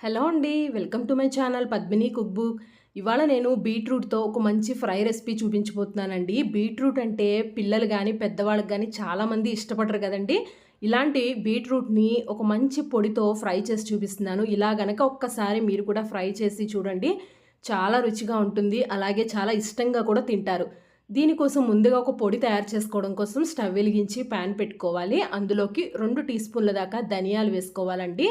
Hello అండి welcome to my channel Padmini cook book. ఇవాళ నేను బీట్రూట్తో ఒక మంచి ఫ్రై రెసిపీ చూపించబోతున్నానండి. బీట్రూట్ అంటే పిల్లలు కానీ పెద్దవాళ్ళకి కానీ చాలామంది ఇష్టపడరు కదండి. ఇలాంటి బీట్రూట్ని ఒక మంచి పొడితో ఫ్రై చేసి చూపిస్తున్నాను. ఇలా గనక ఒక్కసారి మీరు కూడా ఫ్రై చేసి చూడండి. చాలా రుచిగా ఉంటుంది అలాగే చాలా ఇష్టంగా కూడా తింటారు. దీనికోసం ముందుగా ఒక పొడి తయారు చేసుకోవడం కోసం స్టవ్ వెలిగించి ప్యాన్ పెట్టుకోవాలి. అందులోకి రెండు టీ స్పూన్ల దాకా ధనియాలు వేసుకోవాలండి.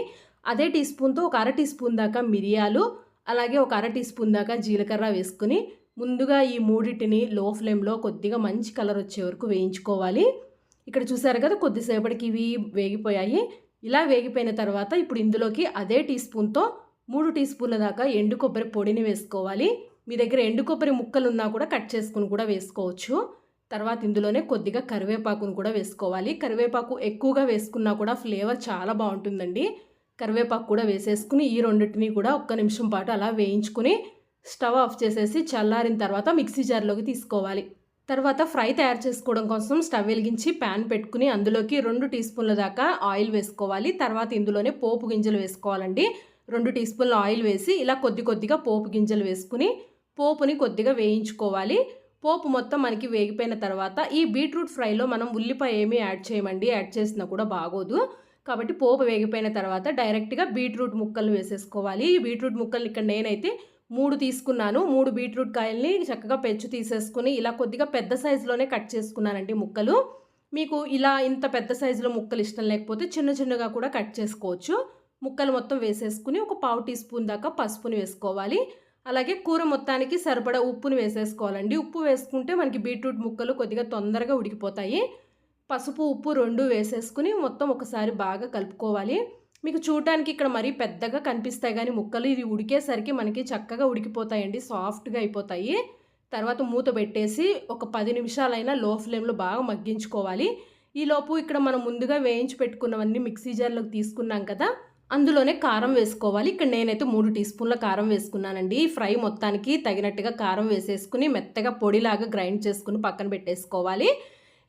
అదే టీ స్పూన్తో ఒక అర టీ స్పూన్ దాకా మిరియాలు అలాగే ఒక అర టీ స్పూన్ దాకా జీలకర్ర వేసుకుని ముందుగా ఈ మూడింటిని లో ఫ్లేమ్లో కొద్దిగా మంచి కలర్ వచ్చే వరకు వేయించుకోవాలి. ఇక్కడ చూసారు కదా కొద్దిసేపటికి ఇవి వేగిపోయాయి. ఇలా వేగిపోయిన తర్వాత ఇప్పుడు ఇందులోకి అదే టీ స్పూన్తో మూడు టీ స్పూన్ల దాకా ఎండు కొబ్బరి పొడిని వేసుకోవాలి. మీ దగ్గర ఎండు కొబ్బరి ముక్కలు ఉన్నా కూడా కట్ చేసుకుని కూడా వేసుకోవచ్చు. తర్వాత ఇందులోనే కొద్దిగా కరివేపాకును కూడా వేసుకోవాలి. కరివేపాకు ఎక్కువగా వేసుకున్నా కూడా ఫ్లేవర్ చాలా బాగుంటుందండి. కరివేపాకు కూడా వేసేసుకుని ఈ రెండింటిని కూడా ఒక్క నిమిషం పాటు అలా వేయించుకుని స్టవ్ ఆఫ్ చేసేసి చల్లారిన తర్వాత మిక్సీ జార్లోకి తీసుకోవాలి. తర్వాత ఫ్రై తయారు చేసుకోవడం కోసం స్టవ్ వెలిగించి ప్యాన్ పెట్టుకుని అందులోకి రెండు టీ స్పూన్ల దాకా ఆయిల్ వేసుకోవాలి. తర్వాత ఇందులోనే పోపు గింజలు వేసుకోవాలండి. రెండు టీ స్పూన్ల ఆయిల్ వేసి ఇలా కొద్ది కొద్దిగా పోపు గింజలు వేసుకుని పోపుని కొద్దిగా వేయించుకోవాలి. పోపు మొత్తం మనకి వేగిపోయిన తర్వాత ఈ బీట్రూట్ ఫ్రైలో మనం ఉల్లిపాయ ఏమీ యాడ్ చేయమండి. యాడ్ చేసినా కూడా బాగోదు. కాబట్టి పోపు వేగిపోయిన తర్వాత డైరెక్ట్గా బీట్రూట్ ముక్కలు వేసేసుకోవాలి. ఈ బీట్రూట్ ముక్కలు ఇక్కడ నేనైతే మూడు తీసుకున్నాను. మూడు బీట్రూట్ కాయల్ని చక్కగా పెచ్చు తీసేసుకుని ఇలా కొద్దిగా పెద్ద సైజులోనే కట్ చేసుకున్నానండి ముక్కలు. మీకు ఇలా ఇంత పెద్ద సైజులో ముక్కలు ఇష్టం లేకపోతే చిన్న చిన్నగా కూడా కట్ చేసుకోవచ్చు. ముక్కలు మొత్తం వేసేసుకుని ఒక పావు టీ స్పూన్ దాకా పసుపుని వేసుకోవాలి. అలాగే కూర మొత్తానికి సరిపడా ఉప్పుని వేసేసుకోవాలండి. ఉప్పు వేసుకుంటే మనకి బీట్రూట్ ముక్కలు కొద్దిగా తొందరగా ఉడికిపోతాయి. పసుపు ఉప్పు రెండు వేసేసుకుని మొత్తం ఒకసారి బాగా కలుపుకోవాలి. మీకు చూడటానికి ఇక్కడ మరీ పెద్దగా కనిపిస్తాయి కానీ ముక్కలు ఇవి ఉడికేసరికి మనకి చక్కగా ఉడికిపోతాయండి సాఫ్ట్గా అయిపోతాయి. తర్వాత మూత పెట్టేసి ఒక పది నిమిషాలైనా లో ఫ్లేమ్లో బాగా మగ్గించుకోవాలి. ఈలోపు ఇక్కడ మనం ముందుగా వేయించి పెట్టుకున్నవన్నీ మిక్సీ జార్లోకి తీసుకున్నాం కదా అందులోనే కారం వేసుకోవాలి. ఇక్కడ నేనైతే మూడు టీ స్పూన్ల కారం వేసుకున్నానండి. ఫ్రై మొత్తానికి తగినట్టుగా కారం వేసేసుకుని మెత్తగా పొడిలాగా గ్రైండ్ చేసుకుని పక్కన పెట్టేసుకోవాలి.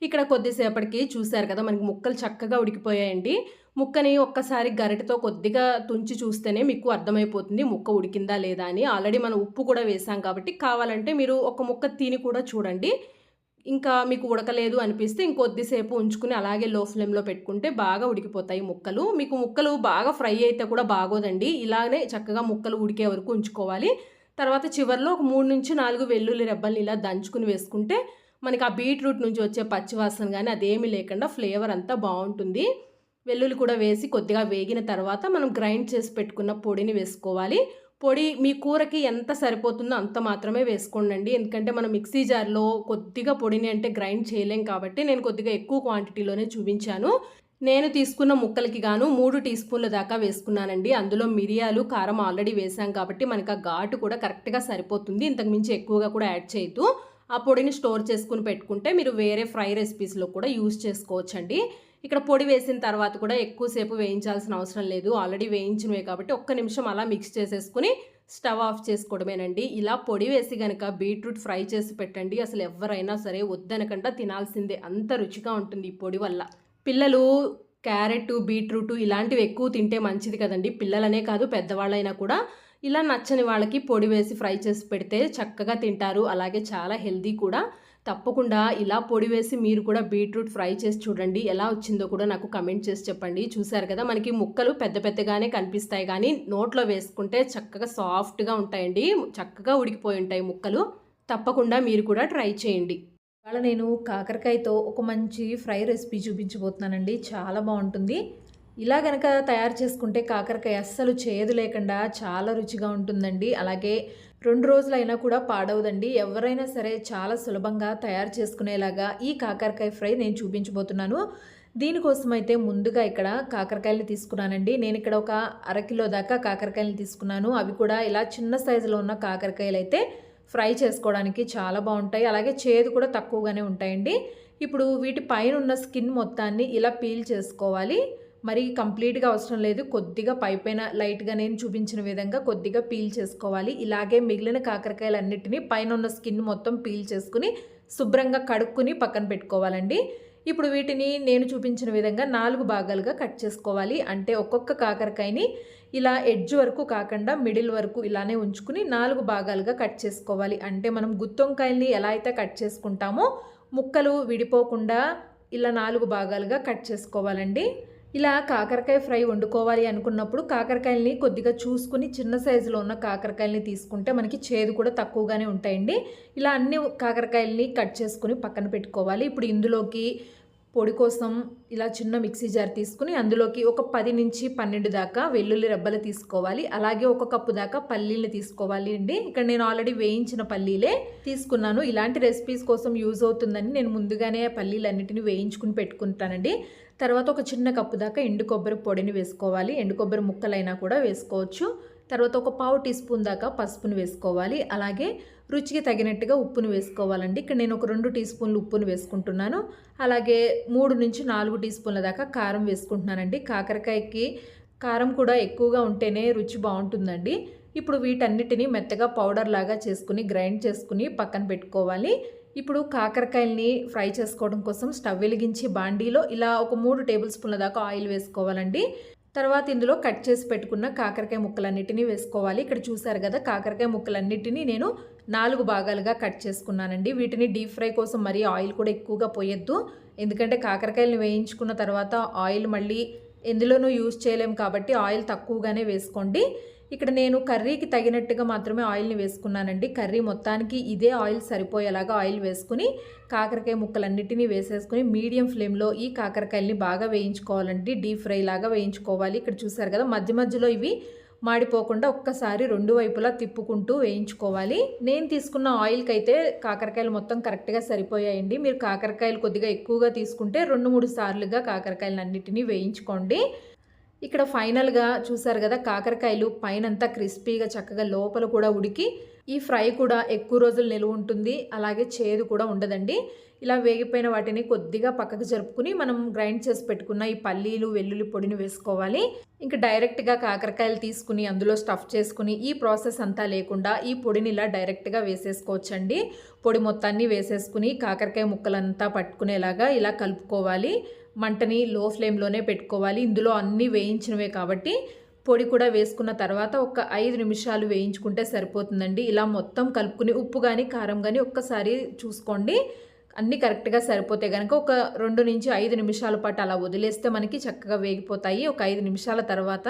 ఇక్కడ కొద్దిసేపటికి చూశారు కదా మనకి ముక్కలు చక్కగా ఉడికిపోయాయండి. ముక్కని ఒక్కసారి గరిటతో కొద్దిగా తుంచి చూస్తేనే మీకు అర్థమైపోతుంది ముక్క ఉడికిందా లేదా అని. ఆల్రెడీ మనం ఉప్పు కూడా వేసాం కాబట్టి కావాలంటే మీరు ఒక ముక్క తిని కూడా చూడండి. ఇంకా మీకు ఉడకలేదు అనిపిస్తే ఇంకొద్దిసేపు ఉంచుకుని అలాగే లో ఫ్లేమ్లో పెట్టుకుంటే బాగా ఉడికిపోతాయి ముక్కలు. మీకు ముక్కలు బాగా ఫ్రై అయితే కూడా బాగోదండి. ఇలానే చక్కగా ముక్కలు ఉడికే వరకు ఉంచుకోవాలి. తర్వాత చివరిలో ఒక మూడు నుంచి నాలుగు వెల్లుల్లి రెబ్బల్ని ఇలా దంచుకుని వేసుకుంటే మనకి ఆ బీట్రూట్ నుంచి వచ్చే పచ్చివాసన కానీ అదేమీ లేకుండా ఫ్లేవర్ అంతా బాగుంటుంది. వెల్లుల్లి కూడా వేసి కొద్దిగా వేగిన తర్వాత మనం గ్రైండ్ చేసి పెట్టుకున్న పొడిని వేసుకోవాలి. పొడి మీ కూరకి ఎంత సరిపోతుందో అంత మాత్రమే వేసుకోండి ఎందుకంటే మనం మిక్సీ జార్లో కొద్దిగా పొడిని అంటే గ్రైండ్ చేయలేం కాబట్టి నేను కొద్దిగా ఎక్కువ క్వాంటిటీలోనే చూపించాను. నేను తీసుకున్న ముక్కలకి గాను మూడు టీ స్పూన్ల దాకా వేసుకున్నానండి. అందులో మిరియాలు కారం ఆల్రెడీ వేసాం కాబట్టి మనకు ఆ ఘాటు కూడా కరెక్ట్గా సరిపోతుంది. ఇంతకు మించి ఎక్కువగా కూడా యాడ్ చేయొద్దు. ఆ పొడిని స్టోర్ చేసుకుని పెట్టుకుంటే మీరు వేరే ఫ్రై రెసిపీస్లో కూడా యూస్ చేసుకోవచ్చండి. ఇక్కడ పొడి వేసిన తర్వాత కూడా ఎక్కువసేపు వేయించాల్సిన అవసరం లేదు. ఆల్రెడీ వేయించినవే కాబట్టి ఒక్క నిమిషం అలా మిక్స్ చేసేసుకుని స్టవ్ ఆఫ్ చేసుకోవడమేనండి. ఇలా పొడి వేసి కనుక బీట్రూట్ ఫ్రై చేసి పెట్టండి. అసలు ఎవరైనా సరే వద్దనకుండా తినాల్సిందే. అంత రుచిగా ఉంటుంది ఈ పొడి వల్ల. పిల్లలు క్యారెట్ బీట్రూట్ ఇలాంటివి ఎక్కువ తింటే మంచిది కదండి. పిల్లలనే కాదు పెద్దవాళ్ళైనా కూడా ఇలా నచ్చని వాళ్ళకి పొడి వేసి ఫ్రై చేసి పెడితే చక్కగా తింటారు. అలాగే చాలా హెల్దీ కూడా. తప్పకుండా ఇలా పొడి వేసి మీరు కూడా బీట్రూట్ ఫ్రై చేసి చూడండి. ఎలా వచ్చిందో కూడా నాకు కమెంట్ చేసి చెప్పండి. చూసారు కదా మనకి ముక్కలు పెద్ద పెద్దగానే కనిపిస్తాయి. కానీ నోట్లో వేసుకుంటే చక్కగా సాఫ్ట్గా ఉంటాయండి. చక్కగా ఉడికిపోయి ఉంటాయి ముక్కలు. తప్పకుండా మీరు కూడా ట్రై చేయండి. ఇవాళ నేను కాకరకాయతో ఒక మంచి ఫ్రై రెసిపీ చూపించబోతున్నానండి. చాలా బాగుంటుంది. ఇలా గనక తయారు చేసుకుంటే కాకరకాయ అస్సలు చేదు లేకుండా చాలా రుచిగా ఉంటుందండి. అలాగే రెండు రోజులైనా కూడా పాడవదండి. ఎవరైనా సరే చాలా సులభంగా తయారు చేసుకునేలాగా ఈ కాకరకాయ ఫ్రై నేను చూపించబోతున్నాను. దీనికోసం అయితే ముందుగా ఇక్కడ కాకరకాయలు తీసుకున్నానండి. నేను ఇక్కడ ఒక అరకిలో దాకా కాకరకాయలు తీసుకున్నాను. అవి కూడా ఇలా చిన్న సైజులో ఉన్న కాకరకాయలు అయితే ఫ్రై చేసుకోవడానికి చాలా బాగుంటాయి. అలాగే చేదు కూడా తక్కువగానే ఉంటాయండి. ఇప్పుడు వీటి పైన ఉన్న స్కిన్ మొత్తాన్ని ఇలా పీల్ చేసుకోవాలి. మరి కంప్లీట్గా అవసరం లేదు. కొద్దిగా పైపైన లైట్గా నేను చూపించిన విధంగా కొద్దిగా పీల్ చేసుకోవాలి. ఇలాగే మిగిలిన కాకరకాయలన్నిటినీ పైన ఉన్న స్కిన్ మొత్తం పీల్ చేసుకుని శుభ్రంగా కడుక్కుని పక్కన పెట్టుకోవాలండి. ఇప్పుడు వీటిని నేను చూపించిన విధంగా నాలుగు భాగాలుగా కట్ చేసుకోవాలి. అంటే ఒక్కొక్క కాకరకాయని ఇలా ఎడ్జ్ వరకు కాకుండా మిడిల్ వరకు ఇలానే ఉంచుకుని నాలుగు భాగాలుగా కట్ చేసుకోవాలి. అంటే మనం గుత్తొంకాయల్ని ఎలా అయితే కట్ చేసుకుంటామో ముక్కలు విడిపోకుండా ఇలా నాలుగు భాగాలుగా కట్ చేసుకోవాలండి. ఇలా కాకరకాయ ఫ్రై వండుకోవాలి అనుకున్నప్పుడు కాకరకాయల్ని కొద్దిగా చూసుకుని చిన్న సైజులో ఉన్న కాకరకాయల్ని తీసుకుంటే మనకి చేదు కూడా తక్కువగానే ఉంటాయండి. ఇలా అన్ని కాకరకాయల్ని కట్ చేసుకుని పక్కన పెట్టుకోవాలి. ఇప్పుడు ఇందులోకి పొడి కోసం ఇలా చిన్న మిక్సీ జార్ తీసుకుని అందులోకి ఒక పది నుంచి పన్నెండు దాకా వెల్లుల్లి రెబ్బలు తీసుకోవాలి. అలాగే ఒక కప్పు దాకా పల్లీలు తీసుకోవాలి అండి. ఇక్కడ నేను ఆల్రెడీ వేయించిన పల్లీలే తీసుకున్నాను. ఇలాంటి రెసిపీస్ కోసం యూజ్ అవుతుందని నేను ముందుగానే పల్లీలన్నిటిని వేయించుకుని పెట్టుకుంటానండి. తర్వాత ఒక చిన్న కప్పు దాకా ఎండు కొబ్బరి పొడిని వేసుకోవాలి. ఎండు కొబ్బరి ముక్కలైనా కూడా వేసుకోవచ్చు. తర్వాత ఒక పావు టీ స్పూన్ దాకా పసుపును వేసుకోవాలి. అలాగే రుచికి తగినట్టుగా ఉప్పును వేసుకోవాలండి. ఇక్కడ నేను ఒక రెండు టీ స్పూన్లు ఉప్పును వేసుకుంటున్నాను. అలాగే మూడు నుంచి నాలుగు టీ స్పూన్ల దాకా కారం వేసుకుంటున్నానండి. కాకరకాయకి కారం కూడా ఎక్కువగా ఉంటేనే రుచి బాగుంటుందండి. ఇప్పుడు వీటన్నిటిని మెత్తగా పౌడర్ లాగా చేసుకుని గ్రైండ్ చేసుకుని పక్కన పెట్టుకోవాలి. ఇప్పుడు కాకరకాయల్ని ఫ్రై చేసుకోవడం కోసం స్టవ్ వెలిగించి బాండీలో ఇలా ఒక మూడు టేబుల్ స్పూన్ల దాకా ఆయిల్ వేసుకోవాలండి. తర్వాత ఇందులో కట్ చేసి పెట్టుకున్న కాకరకాయ ముక్కలన్నిటినీ వేసుకోవాలి. ఇక్కడ చూసారు కదా కాకరకాయ ముక్కలన్నిటినీ నేను నాలుగు భాగాలుగా కట్ చేసుకున్నానండి. వీటిని డీప్ ఫ్రై కోసం మరీ ఆయిల్ కూడా ఎక్కువగా పోయొద్దు. ఎందుకంటే కాకరకాయలను వేయించుకున్న తర్వాత ఆయిల్ మళ్ళీ ఎందులోనూ యూజ్ చేయలేం కాబట్టి ఆయిల్ తక్కువగానే వేసుకోండి. ఇక్కడ నేను కర్రీకి తగినట్టుగా మాత్రమే ఆయిల్ని వేసుకున్నానండి. కర్రీ మొత్తానికి ఇదే ఆయిల్ సరిపోయేలాగా ఆయిల్ వేసుకుని కాకరకాయ ముక్కలన్నిటినీ వేసేసుకుని మీడియం ఫ్లేమ్లో ఈ కాకరకాయల్ని బాగా వేయించుకోవాలండి. డీప్ ఫ్రై లాగా వేయించుకోవాలి. ఇక్కడ చూసారు కదా మధ్య మధ్యలో ఇవి మాడిపోకుండా ఒక్కసారి రెండు వైపులా తిప్పుకుంటూ వేయించుకోవాలి. నేను తీసుకున్న ఆయిల్కి అయితే కాకరకాయలు మొత్తం కరెక్ట్గా సరిపోయాయండి. మీరు కాకరకాయలు కొద్దిగా ఎక్కువగా తీసుకుంటే రెండు మూడు సార్లుగా కాకరకాయలు అన్నిటినీ వేయించుకోండి. ఇక్కడ ఫైనల్గా చూసారు కదా కాకరకాయలు పైనంతా క్రిస్పీగా చక్కగా లోపల కూడా ఉడికి ఈ ఫ్రై కూడా ఎక్కువ రోజులు నిలువ ఉంటుంది అలాగే చేదు కూడా ఉండదండి. ఇలా వేగిపోయిన వాటిని కొద్దిగా పక్కకు జరుపుకుని మనం గ్రైండ్ చేసి పెట్టుకున్న ఈ పల్లీలు వెల్లుల్లి పొడిని వేసుకోవాలి. ఇంకా డైరెక్ట్గా కాకరకాయలు తీసుకుని అందులో స్టఫ్ చేసుకుని ఈ ప్రాసెస్ అంతా లేకుండా ఈ పొడిని ఇలా డైరెక్ట్గా వేసేసుకోవచ్చండి. పొడి మొత్తాన్ని వేసేసుకుని కాకరకాయ ముక్కలంతా పట్టుకునేలాగా ఇలా కలుపుకోవాలి. మంటని లో ఫ్లేమ్లోనే పెట్టుకోవాలి. ఇందులో అన్నీ వేయించినవే కాబట్టి పొడి కూడా వేసుకున్న తర్వాత ఒక ఐదు నిమిషాలు వేయించుకుంటే సరిపోతుందండి. ఇలా మొత్తం కలుపుకుని ఉప్పు కానీ కారం కానీ ఒక్కసారి చూసుకోండి. అన్నీ కరెక్ట్గా సరిపోతే కనుక ఒక రెండు నుంచి ఐదు నిమిషాల పాటు అలా వదిలేస్తే మనకి చక్కగా వేగిపోతాయి. ఒక ఐదు నిమిషాల తర్వాత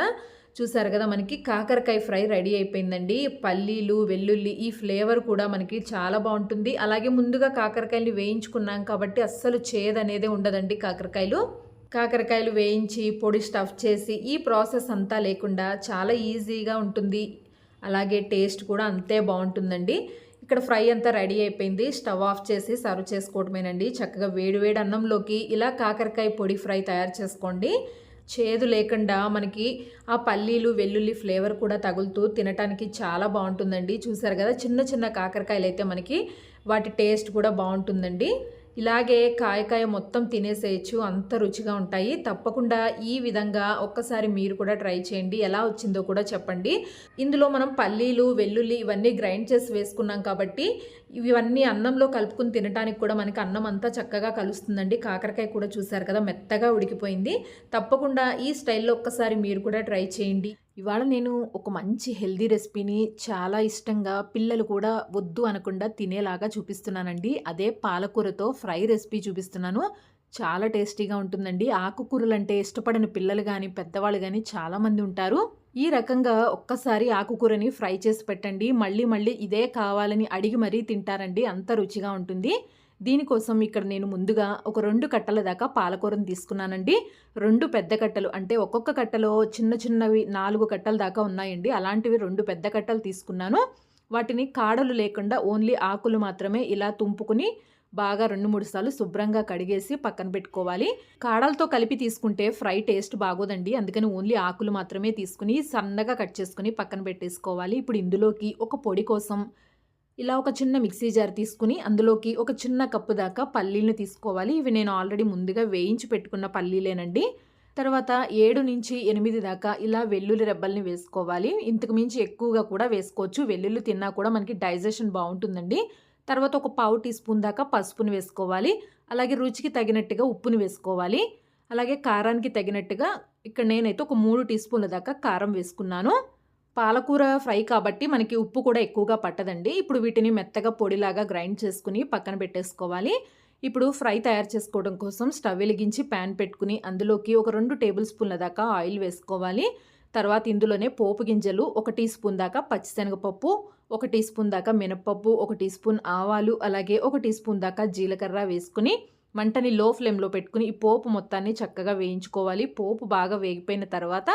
చూసారు కదా మనకి కాకరకాయ ఫ్రై రెడీ అయిపోయిందండి. పల్లీలు వెల్లుల్లి ఈ ఫ్లేవర్ కూడా మనకి చాలా బాగుంటుంది. అలాగే ముందుగా కాకరకాయలు వేయించుకున్నాం కాబట్టి అస్సలు చేదు అనేది ఉండదండి కాకరకాయలు. కాకరకాయలు వేయించి పొడి స్టఫ్ చేసి ఈ ప్రాసెస్ అంతా లేకుండా చాలా ఈజీగా ఉంటుంది. అలాగే టేస్ట్ కూడా అంతే బాగుంటుందండి. ఇక్కడ ఫ్రై అంతా రెడీ అయిపోయింది. స్టవ్ ఆఫ్ చేసి సర్వ్ చేసుకోవటమేనండి. చక్కగా వేడివేడి అన్నంలోకి ఇలా కాకరకాయ పొడి ఫ్రై తయారు చేసుకోండి. చేదు లేకుండా మనకి ఆ పల్లీలు వెల్లుల్లి ఫ్లేవర్ కూడా తగులుతూ తినటానికి చాలా బాగుంటుందండి. చూసారు కదా చిన్న చిన్న కాకరకాయలు అయితే మనకి వాటి టేస్ట్ కూడా బాగుంటుందండి. ఇలాగే కాయకాయ మొత్తం తినేసేయచ్చు అంత రుచిగా ఉంటాయి. తప్పకుండా ఈ విధంగా ఒక్కసారి మీరు కూడా ట్రై చేయండి. ఎలా వచ్చిందో కూడా చెప్పండి. ఇందులో మనం పల్లీలు వెల్లుల్లి ఇవన్నీ గ్రైండ్ చేసి వేసుకున్నాం కాబట్టి ఇవన్నీ అన్నంలో కలుపుకుని తినడానికి కూడా మనకి అన్నం అంతా చక్కగా కలుస్తుందండి. కాకరకాయ కూడా చూసారు కదా మెత్తగా ఉడికిపోయింది. తప్పకుండా ఈ స్టైల్లో ఒక్కసారి మీరు కూడా ట్రై చేయండి. ఇవాళ నేను ఒక మంచి హెల్దీ రెసిపీని చాలా ఇష్టంగా పిల్లలు కూడా వద్దు అనకుండా తినేలాగా చూపిస్తున్నానండి. అదే పాలకూరతో ఫ్రై రెసిపీ చూపిస్తున్నాను. చాలా టేస్టీగా ఉంటుందండి. ఆకుకూరలు అంటే ఇష్టపడని పిల్లలు కానీ పెద్దవాళ్ళు కానీ చాలామంది ఉంటారు. ఈ రకంగా ఒక్కసారి ఆకుకూరని ఫ్రై చేసి పెట్టండి. మళ్ళీ మళ్ళీ ఇదే కావాలని అడిగి మరీ తింటారండి. అంత రుచిగా ఉంటుంది. దీనికోసం ఇక్కడ నేను ముందుగా ఒక రెండు కట్టల దాకా పాలకూరను తీసుకున్నానండి. రెండు పెద్ద కట్టలు అంటే ఒక్కొక్క కట్టలో చిన్న చిన్నవి నాలుగు కట్టల దాకా ఉన్నాయండి. అలాంటివి రెండు పెద్ద కట్టలు తీసుకున్నాను. వాటిని కాడలు లేకుండా ఓన్లీ ఆకులు మాత్రమే ఇలా తుంపుకుని బాగా రెండు మూడు సార్లు శుభ్రంగా కడిగేసి పక్కన పెట్టుకోవాలి. కాడలతో కలిపి తీసుకుంటే ఫ్రై టేస్ట్ బాగోదండి. అందుకని ఓన్లీ ఆకులు మాత్రమే తీసుకుని సన్నగా కట్ చేసుకుని పక్కన పెట్టేసుకోవాలి. ఇప్పుడు ఇందులోకి ఒక పొడి కోసం ఇలా ఒక చిన్న మిక్సీ జార్ తీసుకుని అందులోకి ఒక చిన్న కప్పు దాకా పల్లీలను తీసుకోవాలి. ఇవి నేను ఆల్రెడీ ముందుగా వేయించి పెట్టుకున్న పల్లీలేనండి. తర్వాత ఏడు నుంచి ఎనిమిది దాకా ఇలా వెల్లుల్లి రెబ్బల్ని వేసుకోవాలి. ఇంతకు మించి ఎక్కువగా కూడా వేసుకోవచ్చు. వెల్లుల్లి తిన్నా కూడా మనకి డైజెషన్ బాగుంటుందండి. తర్వాత ఒక పావు టీ స్పూన్ దాకా పసుపుని వేసుకోవాలి. అలాగే రుచికి తగినట్టుగా ఉప్పుని వేసుకోవాలి. అలాగే కారానికి తగినట్టుగా ఇక్కడ నేనైతే ఒక మూడు టీ స్పూన్ల దాకా కారం వేసుకున్నాను. పాలకూర ఫ్రై కాబట్టి మనకి ఉప్పు కూడా ఎక్కువగా పట్టదండి. ఇప్పుడు వీటిని మెత్తగా పొడిలాగా గ్రైండ్ చేసుకుని పక్కన పెట్టేసుకోవాలి. ఇప్పుడు ఫ్రై తయారు చేసుకోవడం కోసం స్టవ్ వెలిగించి ప్యాన్ పెట్టుకుని అందులోకి ఒక రెండు టేబుల్ స్పూన్ల దాకా ఆయిల్ వేసుకోవాలి. తర్వాత ఇందులోనే పోపు గింజలు ఒక టీ స్పూన్ దాకా పచ్చిశనగపప్పు ఒక టీ స్పూన్ దాకా మినప్పప్పు ఒక టీ స్పూన్ ఆవాలు అలాగే ఒక టీ స్పూన్ దాకా జీలకర్ర వేసుకుని మంటని లో ఫ్లేమ్లో పెట్టుకుని ఈ పోపు మొత్తాన్ని చక్కగా వేయించుకోవాలి. పోపు బాగా వేగిపోయిన తర్వాత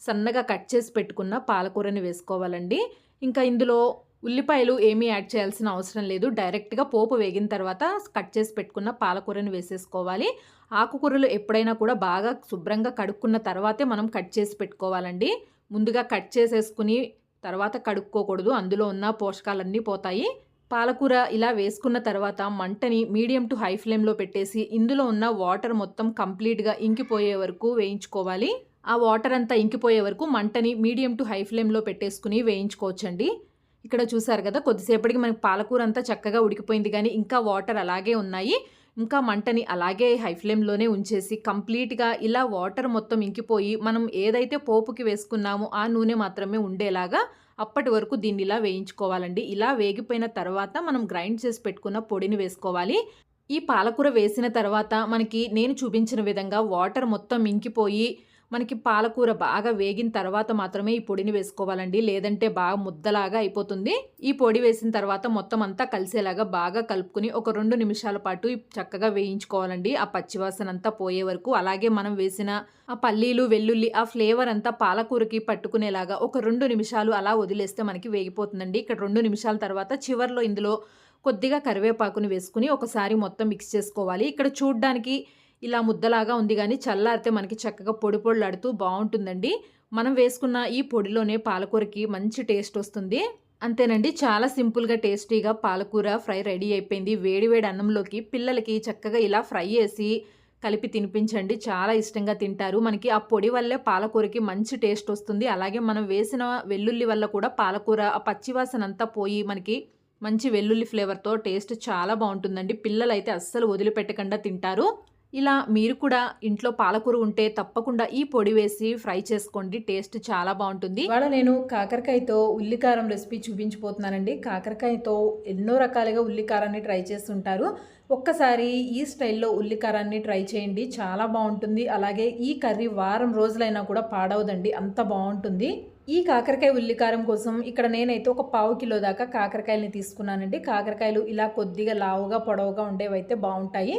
సన్నగా కట్ చేసి పెట్టుకున్న పాలకూరని వేసుకోవాలండి. ఇంకా ఇందులో ఉల్లిపాయలు ఏమీ యాడ్ చేయాల్సిన అవసరం లేదు. డైరెక్ట్గా పోపు వేగిన తర్వాత కట్ చేసి పెట్టుకున్న పాలకూరని వేసేసుకోవాలి. ఆకుకూరలు ఎప్పుడైనా కూడా బాగా శుభ్రంగా కడుక్కున్న తర్వాతే మనం కట్ చేసి పెట్టుకోవాలండి. ముందుగా కట్ చేసేసుకుని తర్వాత కడుక్కోకూడదు. అందులో ఉన్న పోషకాలన్నీ పోతాయి. పాలకూర ఇలా వేసుకున్న తర్వాత మంటని మీడియం టు హై ఫ్లేమ్లో పెట్టేసి ఇందులో ఉన్న వాటర్ మొత్తం కంప్లీట్గా ఇంకిపోయే వరకు వేయించుకోవాలి. ఆ వాటర్ అంతా ఇంకిపోయే వరకు మంటని మీడియం టు హై ఫ్లేమ్లో పెట్టేసుకుని వేయించుకోవచ్చండి. ఇక్కడ చూసారు కదా కొద్దిసేపటికి మనకి పాలకూర అంతా చక్కగా ఉడికిపోయింది. కానీ ఇంకా వాటర్ అలాగే ఉన్నాయి. ఇంకా మంటని అలాగే హై ఫ్లేమ్లోనే ఉంచేసి కంప్లీట్గా ఇలా వాటర్ మొత్తం ఇంకిపోయి మనం ఏదైతే పోపుకి వేసుకున్నామో ఆ నూనె మాత్రమే ఉండేలాగా అప్పటి వరకు దీన్ని ఇలా వేయించుకోవాలండి. ఇలా వేగిపోయిన తర్వాత మనం గ్రైండ్ చేసి పెట్టుకున్న పొడిని వేసుకోవాలి. ఈ పాలకూర వేసిన తర్వాత మనకి నేను చూపించిన విధంగా వాటర్ మొత్తం ఇంకిపోయి మనకి పాలకూర బాగా వేగిన తర్వాత మాత్రమే ఈ పొడిని వేసుకోవాలండి. లేదంటే బాగా ముద్దలాగా అయిపోతుంది. ఈ పొడి వేసిన తర్వాత మొత్తం అంతా కలిసేలాగా బాగా కలుపుకుని ఒక రెండు నిమిషాల పాటు చక్కగా వేయించుకోవాలండి. ఆ పచ్చివాసన అంతా పోయే వరకు అలాగే మనం వేసిన ఆ పల్లీలు వెల్లుల్లి ఆ ఫ్లేవర్ అంతా పాలకూరకి పట్టుకునేలాగా ఒక రెండు నిమిషాలు అలా వదిలేస్తే మనకి వేగిపోతుందండి. ఇక్కడ రెండు నిమిషాల తర్వాత చివర్లో ఇందులో కొద్దిగా కరివేపాకుని వేసుకుని ఒకసారి మొత్తం మిక్స్ చేసుకోవాలి. ఇక్కడ చూడ్డానికి ఇలా ముద్దలాగా ఉంది కానీ చల్లారితే మనకి చక్కగా పొడి పొడులాడుతూ బాగుంటుందండి. మనం వేసుకున్న ఈ పొడిలోనే పాలకూరకి మంచి టేస్ట్ వస్తుంది. అంతేనండి చాలా సింపుల్గా టేస్టీగా పాలకూర ఫ్రై రెడీ అయిపోయింది. వేడివేడి అన్నంలోకి పిల్లలకి చక్కగా ఇలా ఫ్రై చేసి కలిపి తినిపించండి. చాలా ఇష్టంగా తింటారు. మనకి ఆ పొడి వల్లే పాలకూరకి మంచి టేస్ట్ వస్తుంది. అలాగే మనం వేసిన వెల్లుల్లి వల్ల కూడా పాలకూర ఆ పచ్చివాసన అంతా పోయి మనకి మంచి వెల్లుల్లి ఫ్లేవర్తో టేస్ట్ చాలా బాగుంటుందండి. పిల్లలు అయితే అస్సలు వదిలిపెట్టకుండా తింటారు. ఇలా మీరు కూడా ఇంట్లో పాలకూర ఉంటే తప్పకుండా ఈ పొడి వేసి ఫ్రై చేసుకోండి. టేస్ట్ చాలా బాగుంటుంది. ఇవాళ నేను కాకరకాయతో ఉల్లికారం రెసిపీ చూపించిపోతున్నానండి కాకరకాయతో ఎన్నో రకాలుగా ఉల్లికారాన్ని ట్రై చేస్తుంటారు. ఒక్కసారి ఈ స్టైల్లో ఉల్లికారాన్ని ట్రై చేయండి. చాలా బాగుంటుంది. అలాగే ఈ కర్రీ వారం రోజులైనా కూడా పాడవదండి. అంత బాగుంటుంది. ఈ కాకరకాయ ఉల్లికారం కోసం ఇక్కడ నేనైతే ఒక పావు కిలో దాకా కాకరకాయలని తీసుకున్నానండి. కాకరకాయలు ఇలా కొద్దిగా లావుగా పొడవుగా ఉండేవైతే బాగుంటాయి.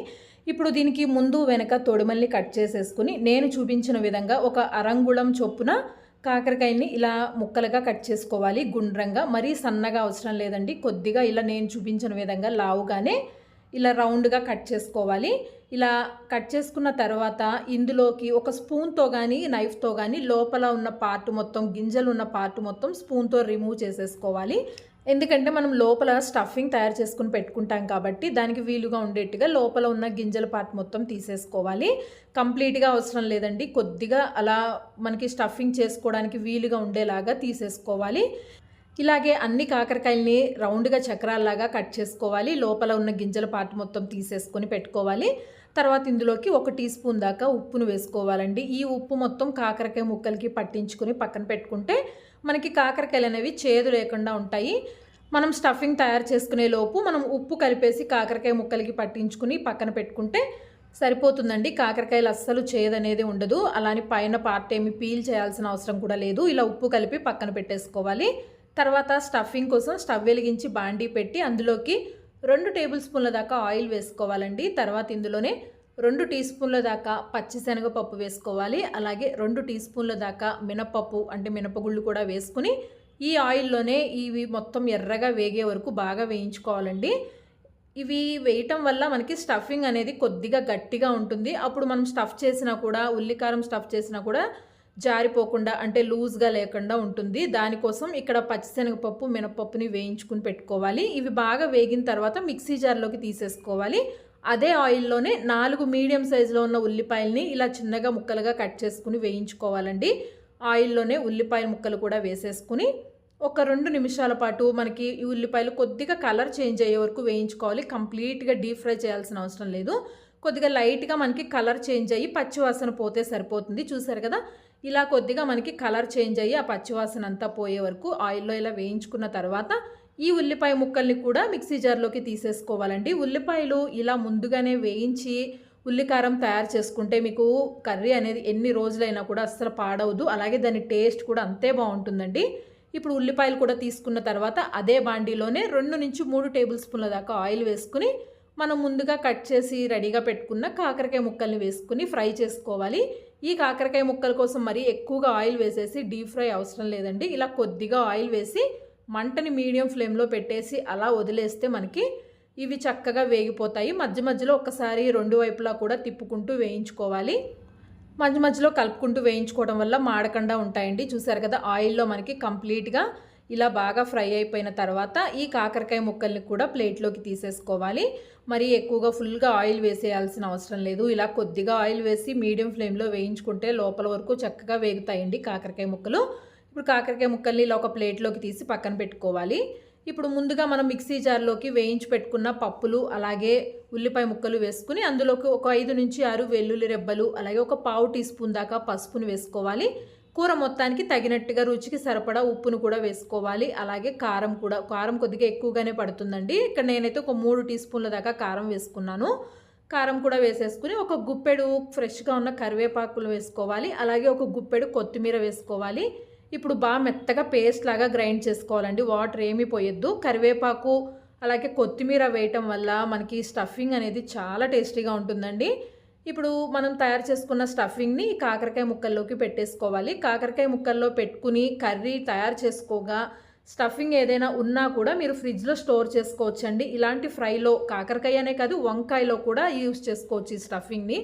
ఇప్పుడు దీనికి ముందు వెనక తొడిమల్ని కట్ చేసేసుకుని నేను చూపించిన విధంగా ఒక అరంగుళం చొప్పున కాకరకాయని ఇలా ముక్కలుగా కట్ చేసుకోవాలి. గుండ్రంగా మరీ సన్నగా అవసరం లేదండి. కొద్దిగా ఇలా నేను చూపించిన విధంగా లావుగానే ఇలా రౌండ్గా కట్ చేసుకోవాలి. ఇలా కట్ చేసుకున్న తర్వాత ఇందులోకి ఒక స్పూన్తో కానీ నైఫ్తో కానీ లోపల ఉన్న పార్ట్ మొత్తం గింజలు ఉన్న పార్ట్ మొత్తం స్పూన్తో రిమూవ్ చేసేసుకోవాలి. ఎందుకంటే మనం లోపల స్టఫింగ్ తయారు చేసుకుని పెట్టుకుంటాం కాబట్టి దానికి వీలుగా ఉండేట్టుగా లోపల ఉన్న గింజల పార్ట్ మొత్తం తీసేసుకోవాలి. కంప్లీట్గా అవసరం లేదండి. కొద్దిగా అలా మనకి స్టఫింగ్ చేసుకోవడానికి వీలుగా ఉండేలాగా తీసేసుకోవాలి. ఇలాగే అన్ని కాకరకాయల్ని రౌండ్గా చక్రాల్లాగా కట్ చేసుకోవాలి. లోపల ఉన్న గింజల పార్ట్ మొత్తం తీసేసుకొని పెట్టుకోవాలి. తర్వాత ఇందులోకి ఒక టీ స్పూన్ దాకా ఉప్పును వేసుకోవాలండి. ఈ ఉప్పు మొత్తం కాకరకాయ ముక్కలకి పట్టించుకొని పక్కన పెట్టుకుంటే మనకి కాకరకాయలు అనేవి చేదు లేకుండా ఉంటాయి. మనం స్టఫింగ్ తయారు చేసుకునే లోపు మనం ఉప్పు కలిపేసి కాకరకాయ ముక్కలకి పట్టించుకుని పక్కన పెట్టుకుంటే సరిపోతుందండి. కాకరకాయలు అస్సలు చేదనేది ఉండదు. అలానే పైన పార్ట్ ఏమి పీల్ చేయాల్సిన అవసరం కూడా లేదు. ఇలా ఉప్పు కలిపి పక్కన పెట్టేసుకోవాలి. తర్వాత స్టఫింగ్ కోసం స్టవ్ వెలిగించి బాండీ పెట్టి అందులోకి రెండు టేబుల్ స్పూన్ల దాకా ఆయిల్ వేసుకోవాలండి. తర్వాత ఇందులోనే రెండు టీ స్పూన్ల దాకా పచ్చిశనగపప్పు వేసుకోవాలి. అలాగే రెండు టీ స్పూన్ల దాకా మినపప్పు అంటే మినపగుళ్ళు కూడా వేసుకుని ఈ ఆయిల్లోనే ఇవి మొత్తం ఎర్రగా వేగే వరకు బాగా వేయించుకోవాలండి. ఇవి వేయటం వల్ల మనకి స్టఫింగ్ అనేది కొద్దిగా గట్టిగా ఉంటుంది. అప్పుడు మనం స్టఫ్ చేసినా కూడా ఉల్లికారం స్టఫ్ చేసినా కూడా జారిపోకుండా అంటే లూజ్గా లేకుండా ఉంటుంది. దానికోసం ఇక్కడ పచ్చిశనగపప్పు మినపప్పుని వేయించుకుని పెట్టుకోవాలి. ఇవి బాగా వేగిన తర్వాత మిక్సీ జార్లోకి తీసేసుకోవాలి. అదే ఆయిల్లోనే నాలుగు మీడియం సైజులో ఉన్న ఉల్లిపాయల్ని ఇలా చిన్నగా ముక్కలుగా కట్ చేసుకుని వేయించుకోవాలండి. ఆయిల్లోనే ఉల్లిపాయ ముక్కలు కూడా వేసేసుకుని ఒక రెండు నిమిషాల పాటు మనకి ఈ ఉల్లిపాయలు కొద్దిగా కలర్ చేంజ్ అయ్యే వరకు వేయించుకోవాలి. కంప్లీట్గా డీప్ ఫ్రై చేయాల్సిన అవసరం లేదు. కొద్దిగా లైట్గా మనకి కలర్ చేంజ్ అయ్యి పచ్చివాసన పోతే సరిపోతుంది. చూసారు కదా? ఇలా కొద్దిగా మనకి కలర్ చేంజ్ అయ్యి ఆ పచ్చివాసన అంతా పోయే వరకు ఆయిల్లో ఇలా వేయించుకున్న తర్వాత ఈ ఉల్లిపాయ ముక్కల్ని కూడా మిక్సీ జార్లోకి తీసేసుకోవాలండి. ఉల్లిపాయలు ఇలా ముందుగానే వేయించి ఉల్లికారం తయారు చేసుకుంటే మీకు కర్రీ అనేది ఎన్ని రోజులైనా కూడా అస్సలు పాడవదు. అలాగే దాని టేస్ట్ కూడా అంతే బాగుంటుందండి. ఇప్పుడు ఉల్లిపాయలు కూడా తీసుకున్న తర్వాత అదే బాండీలోనే రెండు నుంచి మూడు టేబుల్ స్పూన్ల దాకా ఆయిల్ వేసుకుని మనం ముందుగా కట్ చేసి రెడీగా పెట్టుకున్న కాకరకాయ ముక్కల్ని వేసుకుని ఫ్రై చేసుకోవాలి. ఈ కాకరకాయ ముక్కల కోసం మరి ఎక్కువగా ఆయిల్ వేసేసి డీప్ ఫ్రై అవసరం లేదండి. ఇలా కొద్దిగా ఆయిల్ వేసి మంటని మీడియం ఫ్లేమ్లో పెట్టేసి అలా వదిలేస్తే మనకి ఇవి చక్కగా వేగిపోతాయి. మధ్య మధ్యలో ఒక్కసారి రెండు వైపులా కూడా తిప్పుకుంటూ వేయించుకోవాలి. మధ్య మధ్యలో కలుపుకుంటూ వేయించుకోవడం వల్ల మాడకుండా ఉంటాయండి. చూసారు కదా ఆయిల్లో మనకి కంప్లీట్గా ఇలా బాగా ఫ్రై అయిపోయిన తర్వాత ఈ కాకరకాయ ముక్కల్ని కూడా ప్లేట్లోకి తీసేసుకోవాలి. మరి ఎక్కువగా ఫుల్గా ఆయిల్ వేసేయాల్సిన అవసరం లేదు. ఇలా కొద్దిగా ఆయిల్ వేసి మీడియం ఫ్లేమ్లో వేయించుకుంటే లోపల వరకు చక్కగా వేగుతాయండి కాకరకాయ ముక్కలు. ఇప్పుడు కాకరకాయ ముక్కల్ని ఇలా ఒక ప్లేట్లోకి తీసి పక్కన పెట్టుకోవాలి. ఇప్పుడు ముందుగా మనం మిక్సీ జార్లోకి వేయించి పెట్టుకున్న పప్పులు అలాగే ఉల్లిపాయ ముక్కలు వేసుకుని అందులోకి ఒక ఐదు నుంచి ఆరు వెల్లుల్లి రెబ్బలు అలాగే ఒక పావు టీ స్పూన్ దాకా పసుపును వేసుకోవాలి. కూర మొత్తానికి తగినట్టుగా రుచికి సరిపడా ఉప్పును కూడా వేసుకోవాలి. అలాగే కారం కూడా కారం కొద్దిగా ఎక్కువగానే పడుతుందండి. ఇక్కడ నేనైతే ఒక మూడు టీ స్పూన్ల దాకా కారం వేసుకున్నాను. కారం కూడా వేసేసుకుని ఒక గుప్పెడు ఫ్రెష్గా ఉన్న కరివేపాకులు వేసుకోవాలి. అలాగే ఒక గుప్పెడు కొత్తిమీర వేసుకోవాలి. ఇప్పుడు బాగా మెత్తగా పేస్ట్ లాగా గ్రైండ్ చేసుకోవాలండి. వాటర్ ఏమీ పోయొద్దు. కరివేపాకు అలాగే కొత్తిమీర వేయటం వల్ల మనకి స్టఫింగ్ అనేది చాలా టేస్టీగా ఉంటుందండి. ఇప్పుడు మనం తయారు చేసుకున్న స్టఫింగ్ని కాకరకాయ ముక్కల్లోకి పెట్టేసుకోవాలి. కాకరకాయ ముక్కల్లో పెట్టుకుని కర్రీ తయారు చేసుకోగా స్టఫింగ్ ఏదైనా ఉన్నా కూడా మీరు ఫ్రిడ్జ్లో స్టోర్ చేసుకోవచ్చండి. ఇలాంటి ఫ్రైలో కాకరకాయ అనే కాదు వంకాయలో కూడా యూస్ చేసుకోవచ్చు ఈ స్టఫింగ్ని.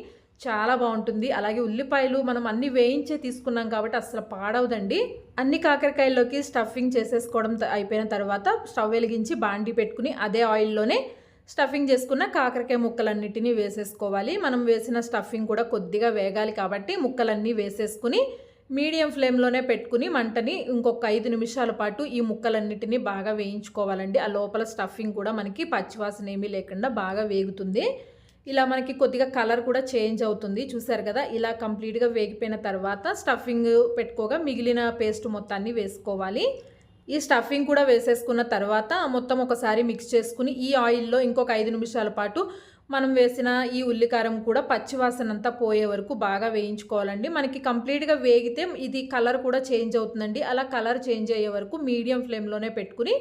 చాలా బాగుంటుంది. అలాగే ఉల్లిపాయలు మనం అన్ని వేయించే తీసుకున్నాం కాబట్టి అసలు పాడవదండి. అన్ని కాకరకాయల్లోకి స్టఫింగ్ చేసేసుకోవడం అయిపోయిన తర్వాత స్టవ్ వెలిగించి బాండి పెట్టుకుని అదే ఆయిల్లోనే స్టఫింగ్ చేసుకున్న కాకరకాయ ముక్కలన్నిటినీ వేసేసుకోవాలి. మనం వేసిన స్టఫింగ్ కూడా కొద్దిగా వేగాలి కాబట్టి ముక్కలన్నీ వేసేసుకుని మీడియం ఫ్లేమ్లోనే పెట్టుకుని మంటని ఇంకొక ఐదు నిమిషాల పాటు ఈ ముక్కలన్నిటినీ బాగా వేయించుకోవాలండి. ఆ లోపల స్టఫింగ్ కూడా మనకి పచ్చివాసన ఏమీ లేకుండా బాగా వేగుతుంది. ఇలా మనకి కొద్దిగా కలర్ కూడా చేంజ్ అవుతుంది. చూసారు కదా ఇలా కంప్లీట్గా వేగిపోయిన తర్వాత స్టఫింగ్ పెట్టుకోగా మిగిలిన పేస్ట్ మొత్తాన్ని వేసుకోవాలి. ఈ స్టఫింగ్ కూడా వేసేసుకున్న తర్వాత మొత్తం ఒకసారి మిక్స్ చేసుకుని ఈ ఆయిల్లో ఇంకొక ఐదు నిమిషాల పాటు మనం వేసిన ఈ ఉల్లికారం కూడా పచ్చివాసన అంతా పోయే వరకు బాగా వేయించుకోవాలండి. మనకి కంప్లీట్గా వేగితే ఇది కలర్ కూడా చేంజ్ అవుతుందండి. అలా కలర్ చేంజ్ అయ్యే వరకు మీడియం ఫ్లేమ్లోనే పెట్టుకుని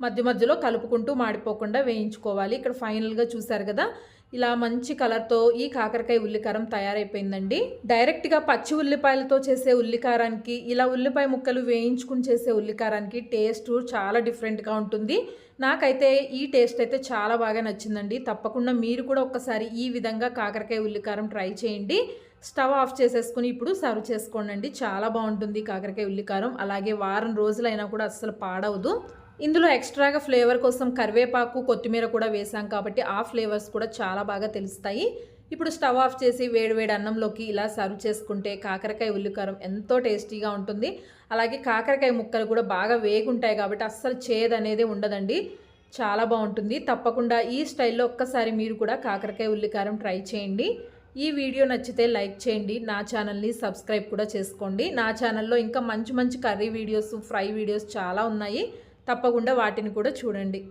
మధ్య మధ్యలో కలుపుకుంటూ మాడిపోకుండా వేయించుకోవాలి. ఇక్కడ ఫైనల్గా చూసారు కదా ఇలా మంచి కలర్తో ఈ కాకరకాయ ఉల్లికారం తయారైపోయిందండి. డైరెక్ట్గా పచ్చి ఉల్లిపాయలతో చేసే ఉల్లికారానికి ఇలా ఉల్లిపాయ ముక్కలు వేయించుకుని చేసే ఉల్లికారానికి టేస్ట్ చాలా డిఫరెంట్గా ఉంటుంది. నాకైతే ఈ టేస్ట్ అయితే చాలా బాగా నచ్చిందండి. తప్పకుండా మీరు కూడా ఒక్కసారి ఈ విధంగా కాకరకాయ ఉల్లికారం ట్రై చేయండి. స్టవ్ ఆఫ్ చేసేసుకుని ఇప్పుడు సర్వ్ చేసుకోండి చాలా బాగుంటుంది కాకరకాయ ఉల్లికారం. అలాగే వారం రోజులైనా కూడా అస్సలు పాడవదు. ఇందులో ఎక్స్ట్రాగా ఫ్లేవర్ కోసం కరివేపాకు కొత్తిమీర కూడా వేసాం కాబట్టి ఆ ఫ్లేవర్స్ కూడా చాలా బాగా తెలుస్తాయి. ఇప్పుడు స్టవ్ ఆఫ్ చేసి వేడివేడి అన్నంలోకి ఇలా సర్వ్ చేసుకుంటే కాకరకాయ ఉల్లికారం ఎంతో టేస్టీగా ఉంటుంది. అలాగే కాకరకాయ ముక్కలు కూడా బాగా వేగుంటాయి కాబట్టి అస్సలు చేదు అనేది ఉండదండి. చాలా బాగుంటుంది. తప్పకుండా ఈ స్టైల్లో ఒక్కసారి మీరు కూడా కాకరకాయ ఉల్లికారం ట్రై చేయండి. ఈ వీడియో నచ్చితే లైక్ చేయండి. నా ఛానల్ని సబ్స్క్రైబ్ కూడా చేసుకోండి. నా ఛానల్లో ఇంకా మంచి మంచి కర్రీ వీడియోస్ ఫ్రై వీడియోస్ చాలా ఉన్నాయి. తప్పకుండా వాటిని కూడా చూడండి.